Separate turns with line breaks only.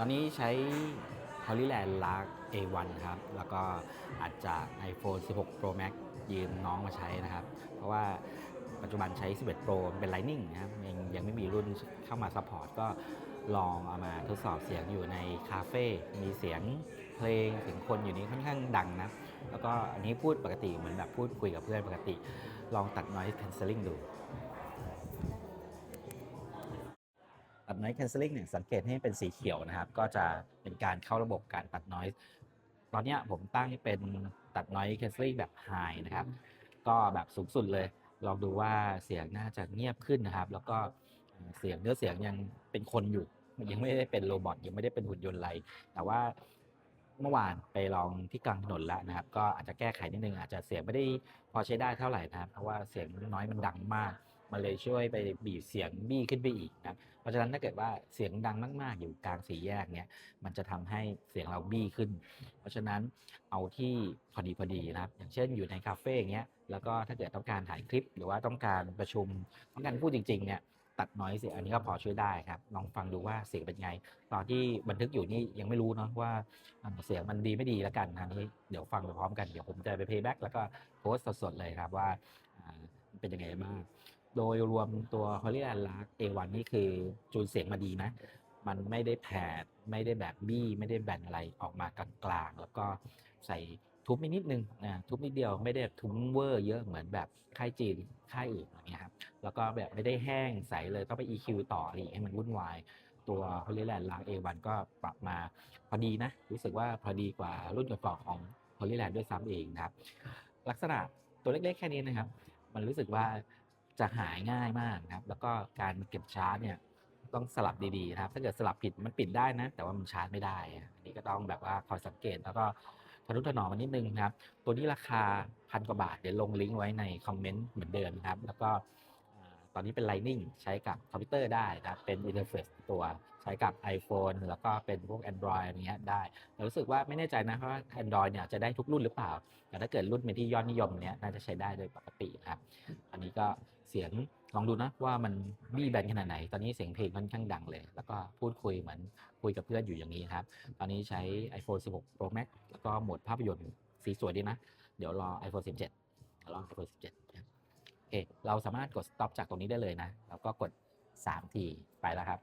ตอนนี้ใช้ Holyland Lark A1 ครับ แล้วก็อาจจะ iPhone 16 Pro Max ยืมน้องมาใช้นะครับ เพราะว่าปัจจุบันใช้ 11 Pro เป็น Lightning นะครับยังยังไม่มีรุ่นเข้ามาซัพพอร์ตก็ลองเอามาทดสอบเสียงอยู่ในคาเฟ่มีเสียงเพลงเสียงคนอยู่นี้ค่อนข้างดังนะ แล้วก็อันนี้พูดปกติเหมือนแบบพูดคุยกับเพื่อนปกติ ลองตัด noise cancelling ดู noise cancelling เนี่ยสังเกตให้เป็นสีเขียวนะครับ ก็จะเป็นการเข้าระบบการตัด noise ตอนนี้ผมตั้งเป็นตัด noise cancelling แบบ high นะครับ ก็แบบสูงสุดเลย ลองดูว่าเสียงน่าจะเงียบขึ้นนะครับ แล้วก็เสียงเนื้อเสียงยังเป็นคนอยู่ ยังไม่ได้เป็นโรบอทยังไม่ได้เป็นหุ่นยนต์อะไร แต่ว่าเมื่อวานไปลองที่กลางถนนแล้วนะครับ ก็อาจจะแก้ไขนิดนึงอาจจะเสียงไม่ได้พอใช้ได้เท่าไหร่นะครับ เพราะว่าเสียงน้อยมันดังมาก มันเลยช่วยไปบีบเสียงบี้ขึ้นไปอีกนะครับเพราะฉะนั้นถ้าเกิดว่าเสียงดังมาก ๆ อยู่กลางสี่แยกเนี่ยมันจะทำให้เสียงเราบี้ขึ้น เพราะฉะนั้นเอาที่พอดีพอดีนะครับ อย่างเช่นอยู่ในคาเฟ่อย่างเงี้ยแล้วก็ถ้าเกิดต้องการถ่ายคลิปหรือว่าต้องการประชุมต้องการพูดจริง ๆ เนี่ยตัดน้อยเสียงอันนี้ก็พอช่วยได้ครับ ลองฟังดูว่าเสียงเป็นไง ตอนที่บันทึกอยู่นี่ยังไม่รู้เนาะว่าเสียงมันดีไม่ดีแล้วกันอันนี้เดี๋ยวฟังไปพร้อมกัน เดี๋ยวผมจะไปเพย์แบ็กแล้วก็โพสต์สดๆเลยครับว่าเป็นยังไงบ้าง โดยรวมตัว Holyland Lark A1 นี่คือจูนเสียงมาดีนะ มันไม่ได้แผด ไม่ได้แบบบี้ ไม่ได้แบนอะไรออกมากลางๆ แล้วก็ใส่ทุบนิดนึงนะทุบนิดเดียวไม่ได้ทุ้มเวอร์เยอะเหมือนแบบค่ายจีนค่ายอื่นอย่างเงี้ยครับแล้วก็แบบไม่ได้แห้งใสเลยต้องไป EQ ต่ออะไรอีกให้มันวุ่นวาย ตัว Holyland Lark A1 ก็ปรับมาพอดีนะ รู้สึกว่าพอดีกว่ารุ่นก่อนๆของ Holyland ด้วยซ้ำเองนะครับ ลักษณะตัวเล็กๆแค่นี้นะครับ มันรู้สึกว่า จะหายง่ายมากครับ แล้วก็การเก็บชาร์จเนี่ยต้องสลับดีๆนะครับ ถ้าเกิดสลับผิดมันปิดได้นะ แต่ว่ามันชาร์จไม่ได้อันนี้ก็ต้องแบบว่าคอยสังเกตแล้วก็ทะนุถนอมมันนิดนึงนะครับ ตัวนี้ราคาพันกว่าบาท เดี๋ยวลงลิงก์ไว้ในคอมเมนต์เหมือนเดิมครับ แล้วก็ตอนนี้เป็น Lightning ใช้กับคอมพิวเตอร์ได้นะครับ เป็นอินเทอร์เฟซตัวใช้กับ iPhone แล้วก็เป็นพวก Android อะไรเงี้ยได้แต่รู้สึกว่าไม่แน่ใจนะเพราะว่า Android เนี่ยจะได้ทุกรุ่นหรือเปล่า แต่ถ้าเกิดรุ่นเป็นที่ยอดนิยมเนี้ยน่าจะใช้ได้โดยปกตินะครับอันนี้ก็เสียงลองดูนะว่ามันบี้แบนขนาดไหน ตอนนี้เสียงเพลงค่อนข้างดังเลย แล้วก็พูดคุยเหมือนคุยกับเพื่อนอยู่อย่างนี้ครับ ตอนนี้ใช้ iPhone 16 Pro Max แล้วก็โหมดภาพยนตร์สีสวยดีนะ เดี๋ยวรอ iPhone 17เดี๋ยวรอ iPhone 17ครับโอเคเราสามารถกด stop จากตรงนี้ได้เลยนะ แล้วก็กด 3 ทีไปแล้วครับ